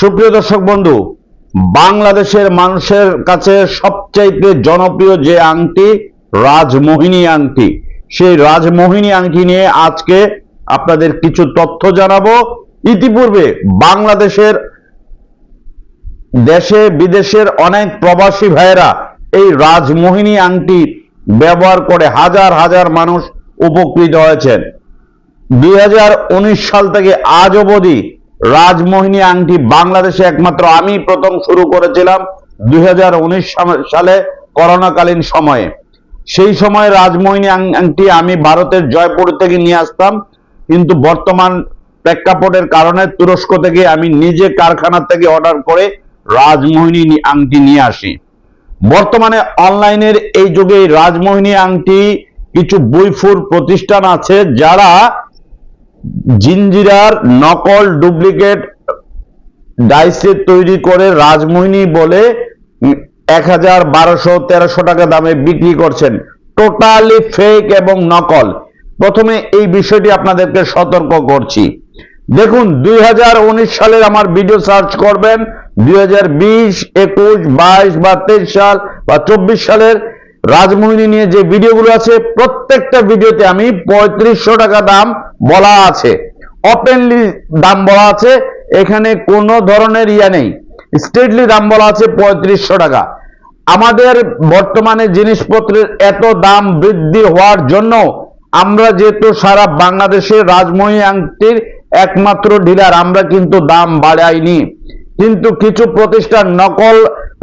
সুপ্রিয় দর্শক বন্ধু, বাংলাদেশের মানুষের কাছে সবচাইতে জনপ্রিয় যে আংটি, রাজমোহিনী আংটি। সেই রাজমোহিনী আংটি নিয়ে আজকে আপনাদের কিছু তথ্য জানাব। ইতিপূর্বে বাংলাদেশের দেশে বিদেশের অনেক প্রবাসী ভাইয়েরা এই রাজমোহিনী আংটি ব্যবহার করে হাজার হাজার মানুষ উপকৃত হয়েছেন। দুই হাজার উনিশ সাল থেকে আজ অবধি রাজমোহিনী আংটি বাংলাদেশে একমাত্র আমি প্রথম শুরু করেছিলাম দুই সালে করোনাকালীন সময়ে। সেই সময় রাজমোহিনী আংটি আমি ভারতের জয়পুর থেকে নিয়ে আসতাম, কিন্তু বর্তমান প্রেক্ষাপটের কারণে তুরস্ক থেকে আমি নিজে কারখানা থেকে অর্ডার করে রাজমোহিনী আংটি নিয়ে আসি। বর্তমানে অনলাইনের এই যুগে রাজমোহিনী আংটি কিছু বইফুর প্রতিষ্ঠান আছে যারা জিঞ্জিরার নকল ডুপ্লিকেট ডাইসে তৈরি করে রাজমোহিনী বলে এক হাজার বারোশো তেরোশো টাকা দামে বিক্রি করছেন। টোটালি ফেক এবং নকল। প্রথমে এই বিষয়টি আপনাদেরকে সতর্ক করছি। দেখুন, দুই হাজার উনিশ সালের আমার ভিডিও সার্চ করবেন। দুই হাজার বিশ, একুশ, বাইশ বা তেইশ সাল বা চব্বিশ সালের রাজমোহিনী নিয়ে যে ভিডিওগুলো আছে, প্রত্যেকটা ভিডিওতে আমি পঁয়ত্রিশশো টাকা দাম বলা আছে। ওপেনলি দাম বলা আছে, এখানে কোনো ধরনের ইয়া নেই। স্ট্রেটলি দাম বলা আছে পঁয়ত্রিশশো টাকা। আমাদের বর্তমানে জিনিসপত্রের এত দাম বৃদ্ধি হওয়ার জন্য আমরা যেহেতু সারা বাংলাদেশে রাজমোহী আংটির একমাত্র ডিলার আমরা কিন্তু দাম বাড়াইনি। কিন্তু কিছু প্রতিষ্ঠান নকল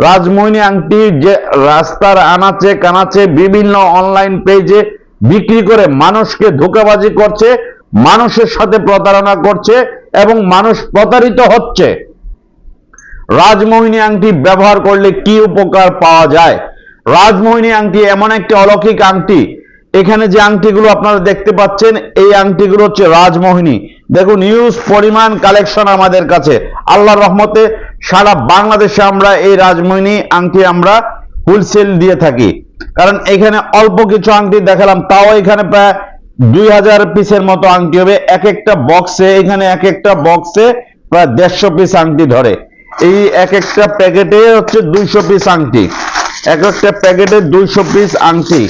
রাজমোহিনী আংটি যে রাস্তার আনাচে কানাচে বিভিন্ন অনলাইন পেজে বিক্রি করে মানুষকে ধোকাবাজি করছে, মানুষের সাথে প্রতারণা করছে এবং মানুষ প্রতারিত হচ্ছে। রাজমোহিনী আংটি ব্যবহার করলে কি উপকার পাওয়া যায়? রাজমোহিনী আংটি এমন একটি অলৌকিক আংটি। এখানে যে আংটিগুলো আপনারা দেখতে পাচ্ছেন, এই আংটিগুলো হচ্ছে রাজমোহিনী। দেখুন ইউজ পরিমাণ কালেকশন আমাদের কাছে। আল্লাহর রহমতে সারা বাংলাদেশে আমরা এই রাজমোহিনী আংটি আমরা হোলসেল দিয়ে থাকি। কারণ এখানে অল্প কিছু আংটি দেখালাম, তাও এখানে প্রায় দুই হাজার পিসের মতো আংটি হবে। এক একটা বক্সে এখানে এক একটা বক্সে প্রায় দেড়শো পিস আংটি ধরে। এই এক একটা প্যাকেটে হচ্ছে দুইশো পিস আংটি। এক একটা প্যাকেটে দুইশো পিস আংটি।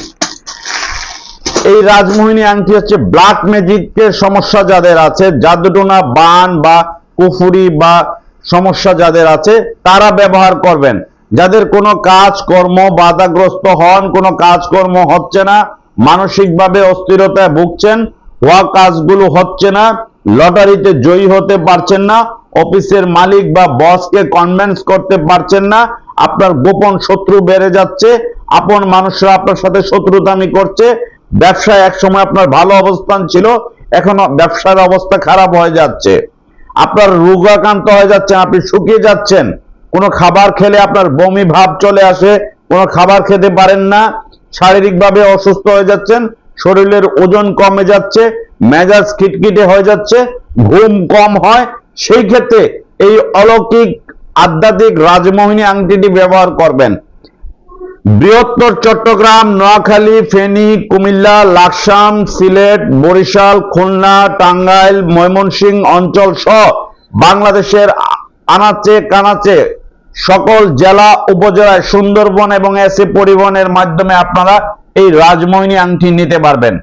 এই রাজমোহিনী আংটি হচ্ছে ব্ল্যাক ম্যাজিকের সমস্যা যাদের আছে জাদুটোনা বান বা কুফুরি বা সমস্যা যাদের আছে, তারা ব্যবহার করবেন। যাদের কোনো কাজ কর্ম বাধাগ্রস্ত হন, কোনো কাজকর্ম হচ্ছে না, মানসিকভাবে অস্থিরতায় ভুগছেন, হওয়া কাজগুলো হচ্ছে না, লটারিতে জয়ী হতে পারছেন না, অফিসের মালিক বা বসকে কনভিন্স করতে পারছেন না, আপনার গোপন শত্রু বেড়ে যাচ্ছে, আপন মানুষরা আপনার সাথে শত্রুতামি করছে, ব্যবসায় একসময় আপনার ভালো অবস্থান ছিল এখন ব্যবসার অবস্থা খারাপ হয়ে যাচ্ছে। আপনার রোগাক্রান্ত হয়ে যাচ্ছেন, আপনি শুকিয়ে যাচ্ছেন, কোনো খাবার খেলে আপনার বমি ভাব চলে আসে, কোনো খাবার খেতে পারেন না, শারীরিকভাবে অসুস্থ হয়ে যাচ্ছেন, শরীরের ওজন কমে যাচ্ছে, মেজাজ খিটখিটে হয়ে যাচ্ছে, ঘুম কম হয়, সেই ক্ষেত্রে এই অলৌকিক, আধ্যাত্মিক, রাজমোহিনী আংটিটি ব্যবহার করবেন। বৃহত্তর চট্টগ্রাম, নোয়াখালী, ফেনী, কুমিল্লা, লাকসাম, সিলেট, বরিশাল, খুলনা, টাঙ্গাইল, ময়মনসিংহ অঞ্চল সহ বাংলাদেশের আনাচে কানাচে সকল জেলা, উপজেলায় সুন্দরবন এবং এসে পরিবহনের মাধ্যমে আপনারা এই রাজমোহিনী আংটি নিতে পারবেন।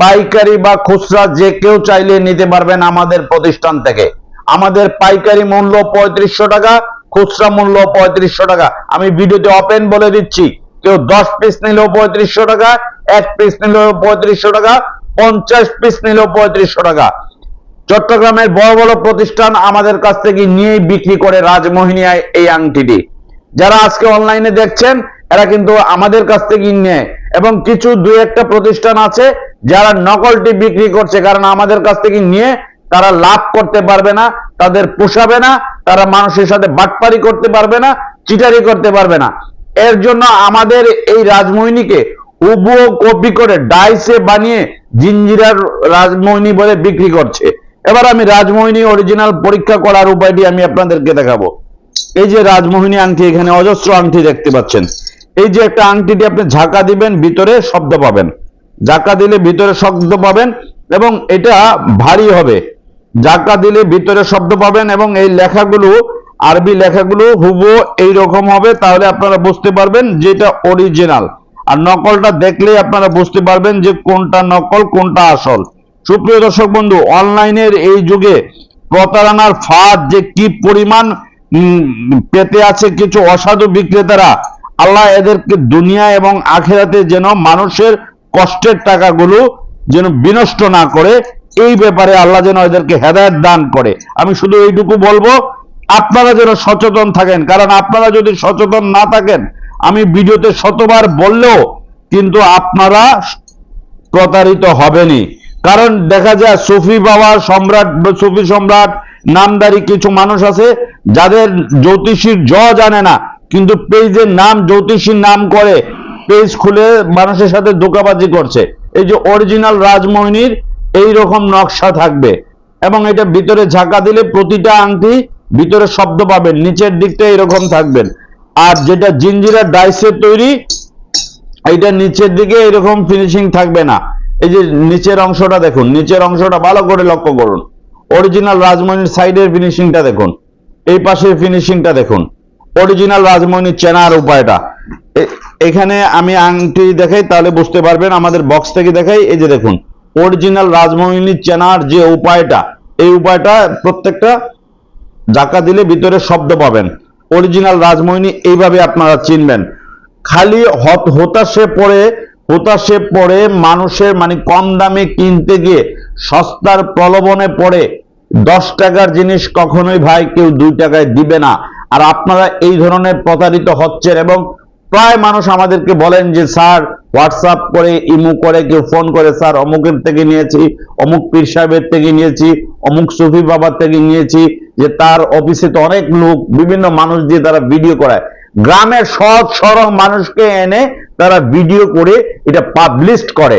পাইকারি বা খুচরা যে কেউ চাইলে নিতে পারবেন আমাদের প্রতিষ্ঠান থেকে। আমাদের পাইকারি মূল্য পঁয়ত্রিশশো টাকা খুচরা মূল্য পঁয়ত্রিশশো টাকা। আমি ভিডিওতে ওপেন বলে দিচ্ছি, কেউ দশ পিস নিলেও পঁয়ত্রিশশো টাকা, এক পিস নিলেও পঁয়ত্রিশশো টাকা, পঞ্চাশ পিস নিলেও পঁয়ত্রিশশো টাকা। চট্টগ্রামের বড় বড় প্রতিষ্ঠান আমাদের কাছ থেকে নিয়েই বিক্রি করে রাজমোহিনী এই আংটিটি। যারা আজকে অনলাইনে দেখছেন, এরা কিন্তু আমাদের কাছ থেকে নেয়। এবং কিছু দুই একটা প্রতিষ্ঠান আছে, যারা নকলটি বিক্রি করছে, কারণ আমাদের কাছ থেকে নিয়ে তারা লাভ করতে পারবে না, তাদের পোষাবে না, তারা মানুষের সাথে বাটপারি করতে পারবে না, চিটারি করতে পারবে না। এর জন্য আমাদের এই রাজমোহিনীকে উবুও কপি করে ডাইসে বানিয়ে জিঞ্জিরার রাজমোহিনী বলে বিক্রি করছে। এবার আমি রাজমোহিনী অরিজিনাল পরীক্ষা করার উপায়টি আমি আপনাদেরকে দেখাবো। এই যে রাজমোহিনী আংটি এখানে অজস্র আংটি দেখতে পাচ্ছেন। এই যে একটা আংটিটি আপনি ঝাঁকা দিবেন, ভিতরে শব্দ পাবেন। ঝাঁকা দিলে ভিতরে শব্দ পাবেন এবং এটা ভারী হবে। ঝাঁকা দিলে ভিতরে শব্দ পাবেন এবং এই লেখাগুলো, আরবি লেখাগুলো হুবো এই রকম হবে, তাহলে আপনারা বুঝতে পারবেন যে এটা অরিজিনাল আর নকলটা দেখলেই আপনারা বুঝতে পারবেন যে কোনটা নকল, কোনটা আসল। সুপ্রিয় দর্শক বন্ধু, অনলাইনের এই যুগে প্রতারণার ফাঁদ যে কি পরিমাণ পেতে আছে কিছু অসাধু বিক্রেতারা, আল্লাহ এদেরকে দুনিয়া এবং আখেরাতে যেন মানুষের কষ্টের টাকাগুলো যেন বিনষ্ট না করে এই ব্যাপারে আল্লাহ যেন এদেরকে হেদায়ত দান করে। আমি শুধু এইটুকু বলব, আপনারা যেন সচেতন থাকেন, কারণ আপনারা যদি সচেতন না থাকেন, আমি ভিডিওতে শতবার বললেও কিন্তু আপনারা প্রতারিত হবেনি কারণ দেখা যায়, সুফি বাবা সম্রাট, সুফি সম্রাট, নামদারি কিছু মানুষ আছে, যাদের জ্যোতিষীর জ জানে না, কিন্তু পেজের নাম, জ্যোতিষীর নাম করে, পেজ খুলে মানুষের সাথে ধোকাবাজি করছে। এই যে অরিজিনাল রাজমোহিনীর এই রকম নকশা থাকবে। এবং এটা ভিতরে ঝাঁকা দিলে প্রতিটা আংটি ভিতরে শব্দ পাবেন, নিচের দিকটা এরকম থাকবেন। আর যেটা জিঞ্জিরা ডাইসের তৈরি, এইটা নিচের দিকে এরকম ফিনিশিং থাকবে না। এই যে নিচের অংশটা দেখুন, নিচের অংশটা ভালো করে লক্ষ্য করুন। অরিজিনাল রাজমণির সাইডের ফিনিশিংটা দেখুন। এই পাশের ফিনিশিংটা দেখুন। অরিজিনাল রাজমণির চেনার উপায়টা। এখানে আমি আংটি দেখাই, তাহলে বুঝতে পারবেন, আমাদের বক্স থেকে দেখাই। এই যে দেখুন অরিজিনাল রাজমণির চেনার যে উপায়টা, এই উপায়টা প্রত্যেকটা জাকা দিলে ভিতরে শব্দ পাবেন। অরিজিনাল রাজমোহিনী এইভাবে আপনারা চিনবেন। খালি হত- হতাশে পড়ে হতাশে পড়ে মানুষের মানে কম দামে কিনতে গিয়ে সস্তার প্রলোভনে পড়ে দশ টাকার জিনিস কখনোই ভাই কেউ দুই টাকায় দিবে না। আর আপনারা এই ধরনের প্রতারিত হচ্ছেন এবং প্রায় মানুষ আমাদেরকে বলেন যে, স্যার হোয়াটসঅ্যাপ করে, ইমো করে, কেউ ফোন করে, স্যার, অমুকের থেকে নিয়েছি, অমুক পীর সাহেবের থেকে নিয়েছি, অমুক সুফি বাবার থেকে নিয়েছি, যে তার অফিসে তো অনেক লোক, বিভিন্ন মানুষ দিয়ে তারা ভিডিও করায়। গ্রামের সৎ, সরল মানুষকে এনে তারা ভিডিও করে, এটা পাবলিশ করে।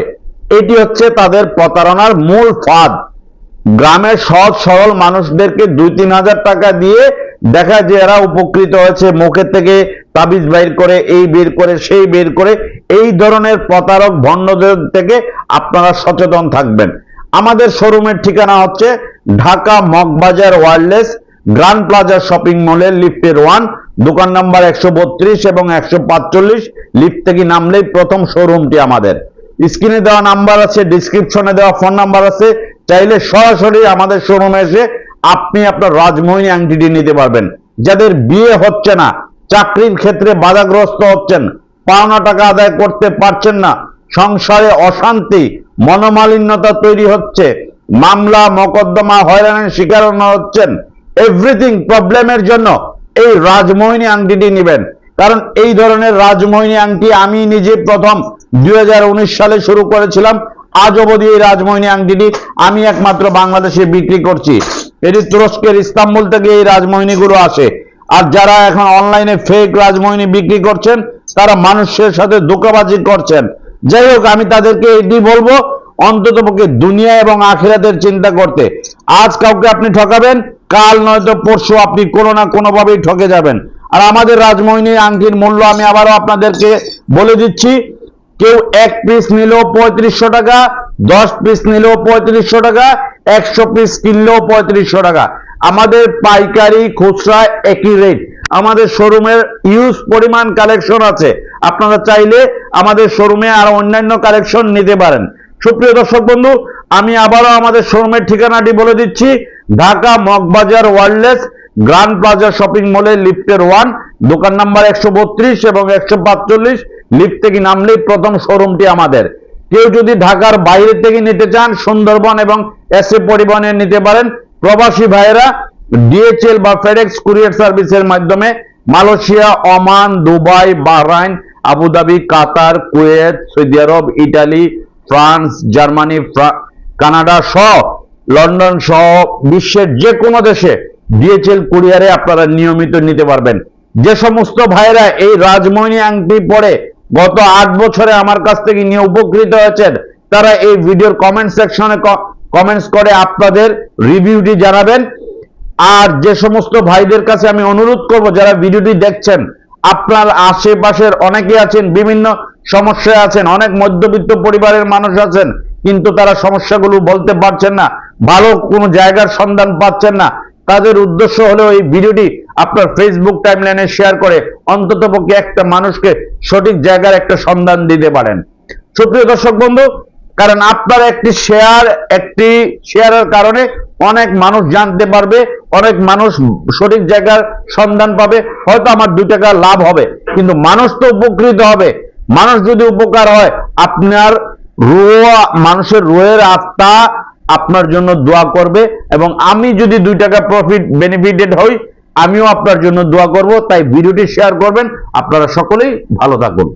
এটি হচ্ছে তাদের প্রতারণার মূল ফাঁদ। গ্রামের সৎ, সরল মানুষদেরকে দুই তিন হাজার টাকা দিয়ে দেখা যে এরা উপকৃত হয়েছে মুখের থেকে তাবিজ বের করে, এই বের করে, সেই বের করে, এই ধরনের প্রতারক ভণ্ডদের থেকে আপনারা সচেতন থাকবেন। আমাদের শোরুমের ঠিকানা হচ্ছে Dhaka Moghbazar wireless, grand plaza shopping মলের লিফটের ওয়ান, দোকান নাম্বার একশো বত্রিশ এবং একশো পাঁচচল্লিশ। লিফট থেকে নামলেই প্রথম শোরুমটি আমাদের। স্ক্রিনে দেওয়া নাম্বার আছে, ডিসক্রিপশনে দেওয়া ফোন নাম্বার আছে। চাইলে সরাসরি আমাদের শোরুমে এসে আপনি আপনার রাজমোহিনী আংটিটি নিতে পারবেন। যাদের বিয়ে হচ্ছে না, চাকরির ক্ষেত্রে বাধাগ্রস্ত হচ্ছেন, পাওনা টাকা আদায় করতে পারছেন না, সংসারে অশান্তি, মনোমালিন্যতা তৈরি হচ্ছে, মামলা, মকদ্দমা হয়রানির শিকার হচ্ছেন এভরিথিং প্রবলেমের জন্য এই রাজমোহিনী আংটিটি নেবেন। কারণ এই ধরনের রাজমোহিনী আংটি আমি নিজে প্রথম দুই হাজার উনিশ সালে শুরু করেছিলাম আজ অবধি এই রাজমোহিনী আংটিটি আমি একমাত্র বাংলাদেশে বিক্রি করছি। এটি তুরস্কের ইস্তাম্বুল থেকে এই রাজমোহিনীগুলো আসে। আর যারা এখন অনলাইনে ফেক রাজমোহিনী বিক্রি করছেন, তারা মানুষের সাথে ধোকাবাজি করছেন। যাই হোক, আমি তাদেরকে এটি বলব অন্ততপক্ষে দুনিয়া এবং আখিরাতের চিন্তা করতে। আজ কাউকে আপনি ঠকাবেন, কাল নয়তো পরশু আপনি কোনো না কোনোভাবেই ঠকে যাবেন। আর আমাদের রাজমোহিনী আংটির মূল্য আমি আবারও আপনাদেরকে বলে দিচ্ছি কেউ এক পিস নিলেও পঁয়ত্রিশশো টাকা, দশ পিস নিলেও পঁয়ত্রিশশো টাকা, একশো পিস কিনলেও পঁয়ত্রিশশো টাকা। আমাদের পাইকারি খুচরা একই রেট আমাদের শোরুমের ইউজ পরিমাণ কালেকশন আছে। আপনারা চাইলে আমাদের শোরুমে আর অন্যান্য কালেকশন নিতে পারেন। সুপ্রিয় দর্শক বন্ধু, আমি আবারও আমাদের শোরুমের ঠিকানাটি বলে দিচ্ছি। Dhaka Moghbazar wireless grand plaza shopping মলে লিফটের ওয়ান দোকান নাম্বার একশো বত্রিশ এবং একশো লিফট থেকে নামলেই প্রথম শোরুমটি আমাদের। কেউ যদি ঢাকার বাইরে থেকে নিতে চান, সুন্দরবন এবং এসএ পরিবহনে নিতে পারেন। প্রবাসী ভাইয়েরা ডিএচএল বা ফেডেক্স কুরিয়ার সার্ভিসের মাধ্যমে Malaysia, Oman, Dubai, Bahrain, Abu Dhabi, Qatar, Kuwait, Saudi Arab, Italy, France, Germany Canada সহ লন্ডন সহ বিশ্বের যে কোনো দেশে ডিএচএল কুরিয়ারে আপনারা নিয়মিত নিতে পারবেন। যে সমস্ত ভাইরা এই রাজমোহিনী আংটি পরে গত আট বছরে আমার কাছ থেকে নিয়ে উপকৃত হয়েছেন। তারা এই ভিডিওর কমেন্ট সেকশনে কমেন্টস করে আপনাদের রিভিউটি জানাবেন। আর যে সমস্ত ভাইদের কাছে আমি অনুরোধ করব, যারা ভিডিওটি দেখছেন, আপনার আশেপাশের অনেকে আছেন, বিভিন্ন সমস্যায় আছেন, অনেক মধ্যবিত্ত পরিবারের মানুষ আছেন, কিন্তু তারা সমস্যাগুলো বলতে পারছেন না, ভালো কোনো জায়গার সন্ধান পাচ্ছেন না। তাদের উদ্দেশ্য হলো এই ভিডিওটি আপনার ফেসবুক টাইমলাইনে শেয়ার করে অন্ততপক্ষে একটা মানুষকে সঠিক জায়গার একটা সন্ধান দিতে পারেন। সুপ্রিয় দর্শক বন্ধু, কারণ আপনার একটি শেয়ার একটি শেয়ারের কারণে অনেক মানুষ জানতে পারবে, অনেক মানুষ সঠিক জায়গার সন্ধান পাবে, হয়তো আমার দু টাকা লাভ হবে, কিন্তু মানুষ তো উপকৃত হবে। মানুষ যদি উপকার হয়, আপনার রুহ মানুষের রুহের আত্মা আপনার জন্য দোয়া করবে এবং আমি যদি দুই টাকা প্রফিট বেনিফিটেড হই, আমিও আপনার জন্য দোয়া করব। তাই ভিডিওটি শেয়ার করবেন। আপনারা সকলেই ভালো থাকুন।